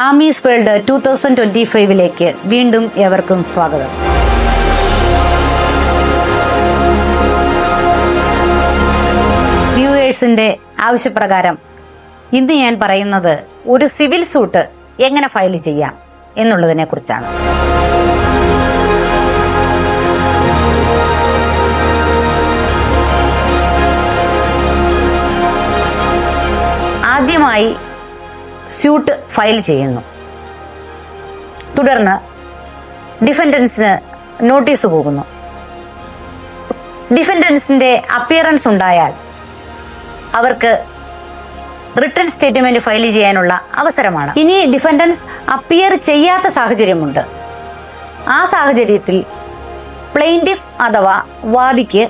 Amy's world two thousand twenty ഫൈവിലേക്ക് വീണ്ടും ഏവർക്കും സ്വാഗതം. വ്യൂവേഴ്സിന്റെ ആവശ്യപ്രകാരം ഇന്ന് ഞാൻ പറയുന്നത് ഒരു സിവിൽ സൂട്ട് എങ്ങനെ ഫയൽ ചെയ്യാം എന്നുള്ളതിനെ കുറിച്ചാണ്. ആദ്യമായി സ്യൂട്ട് ഫയൽ ചെയ്യുന്നു. തുടർന്ന് ഡിഫൻഡൻസിന് നോട്ടീസ് പോകുന്നു. ഡിഫൻഡൻസിന്റെ അപ്പിയറൻസ് ഉണ്ടായാൽ അവർക്ക് റിട്ടേൺ സ്റ്റേറ്റ്മെന്റ് ഫയൽ ചെയ്യാനുള്ള അവസരമാണ്. ഇനി ഡിഫൻഡൻസ് അപ്പിയർ ചെയ്യാത്ത സാഹചര്യമുണ്ട്. ആ സാഹചര്യത്തിൽ പ്ലെയിന്റിഫ് അഥവാ വാദിക്ക്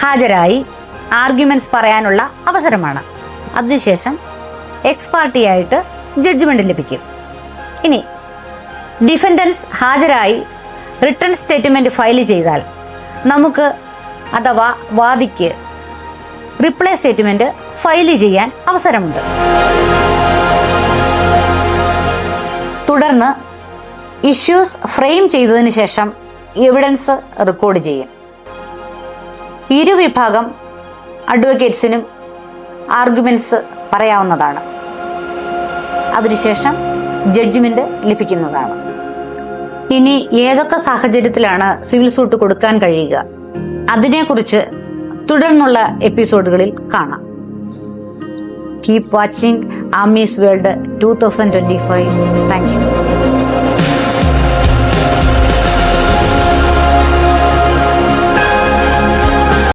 ഹാജരായി ആർഗ്യുമെന്റ്സ് പറയാനുള്ള അവസരമാണ്. അതിനുശേഷം എക്സ് പാർട്ടിയായിട്ട് ജഡ്ജ്മെന്റ് ലഭിക്കും. ഇനി ഡിഫൻഡൻസ് ഹാജരായി റിട്ടേൺ സ്റ്റേറ്റ്മെന്റ് ഫയൽ ചെയ്താൽ നമുക്ക് അഥവാ വാദിക്ക് റിപ്ലൈ സ്റ്റേറ്റ്മെന്റ് ഫയൽ ചെയ്യാൻ അവസരമുണ്ട്. തുടർന്ന് ഇഷ്യൂസ് ഫ്രെയിം ചെയ്തതിന് ശേഷം എവിഡൻസ് റെക്കോർഡ് ചെയ്യും. ഇരുവിഭാഗം അഡ്വക്കേറ്റ്സിനും ആർഗ്യുമെന്റ്സ് പറയാവുന്നതാണ്. അതിനുശേഷം ജഡ്ജ്മെന്റ് ലഭിക്കുന്നതാണ്. ഇനി ഏതൊക്കെ സാഹചര്യത്തിലാണ് സിവിൽ സൂട്ട് കൊടുക്കാൻ കഴിയുക? അതിനെക്കുറിച്ച് തുടർന്നുള്ള എപ്പിസോഡുകളിൽ കാണാം. Keep watching Ami's world two thousand twenty five thank you